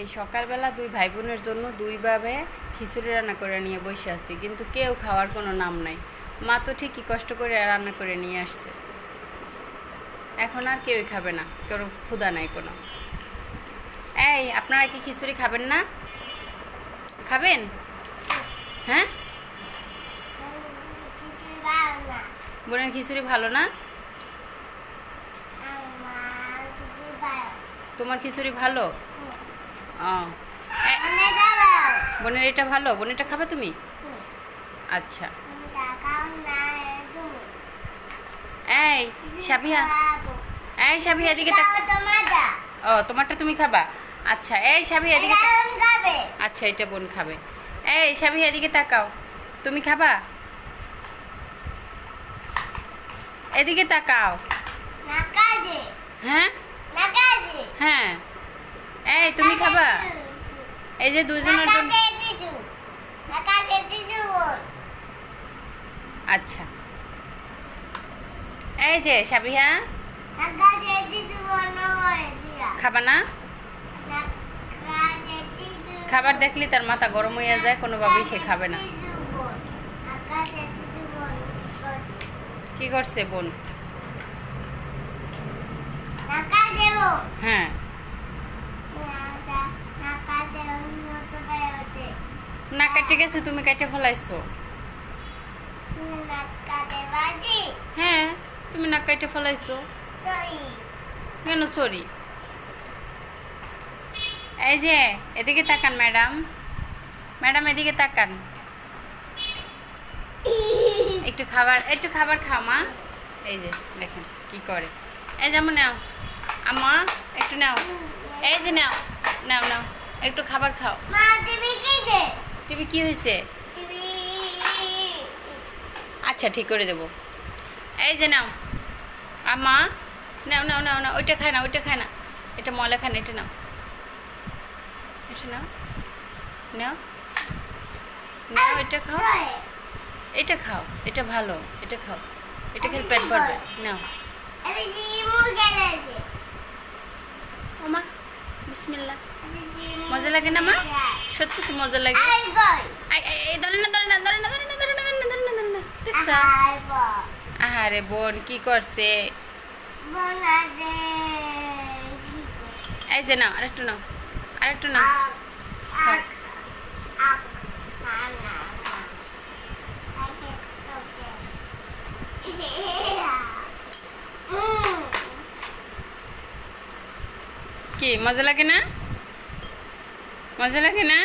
এই সকালবেলা দুই ভাই বোনের জন্য দুইভাবে খিচুড়ি রান্না করে নিয়ে বসে আছি, কিন্তু কেউ খাওয়ার কোনো নাম নাই। মা তো ঠিকই কষ্ট করে রান্না করে নিয়ে আসছে। এখন আর কেউই খাবে না, কেউ ক্ষুধা নাই কোনো। এই, আপনারা কি খিচুড়ি খাবেন না? খাবেন? হ্যাঁ? বোনের খিচুড়ি ভালো না? তোমার খিচুড়ি ভালো? বোনের এটা ভালো? বোনেরটা খাবে তুমি? আচ্ছা। এই সাবিয়া। এই সাবিয়া এদিকে ও তোমারটা তুমি খাবা? আচ্ছা এই সাবিয়া এদিকে আচ্ছা এটা বোন খাবে। এই সাবিয়া এদিকে তাকাও। তুমি খাবা? এদিকে তাকাও। হ্যাঁ? হ্যাঁ। এই তুমি খাবা? এই যে দুজনের জন্য আচ্ছা। এই যে সাবিহা। খাবা না? খাবার দেখলে তার মাথা গরম হইয়া যায় কোনোভাবেই সে খাবে না। কি করছে? বোন? হ্যাঁ। না কেটে গেছে তুমি কাটে ফেলাইছো হ্যাঁ তুমি না কাটে ফেলাইছো। কেন সরি? এই যে এদিকে তাকান ম্যাডাম। ম্যাডাম এদিকে তাকান। একটু খাবার একটু খাবার খাও মা। এই যে দেখেন কি করে। এই যেমন নাও। আমা একটু নাও। এই যে নাও নাও নাও। একটু খাবার খাও। টিভি কি হয়েছে? আচ্ছা ঠিক করে দেবো। এই যে নাও। আমা নাও নাও নাও না ওইটা খায় না ওইটা খায় না। এটা ময়লা খায় না এটা নাও। এটা নাও। নাও। নাও এটা খাও। এটা খাও। এটা ভালো। এটা খাও। এটা খেলে পেট ভরবে। নাও। ওমা বিসমিল্লা মজা লাগে না মা? সত্যি তো মজা লাগে এই ধরে না ধরে না ধরে না ধরে না ধরে না ধরে না ধরে না ধরে না দেখছ আহারে বোন কি করছে এই যে নাও আরেকটু নাও আরেকটু নাও কি মজা লাগে না মজা লাগে না?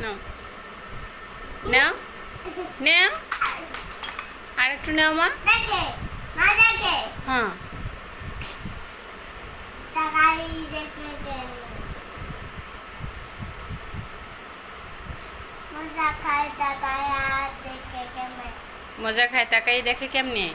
নাও। নাও। নাও। আর একটু নাও মা। হ্যাঁ। মজা খায় তাকাই দেখে কেমনে?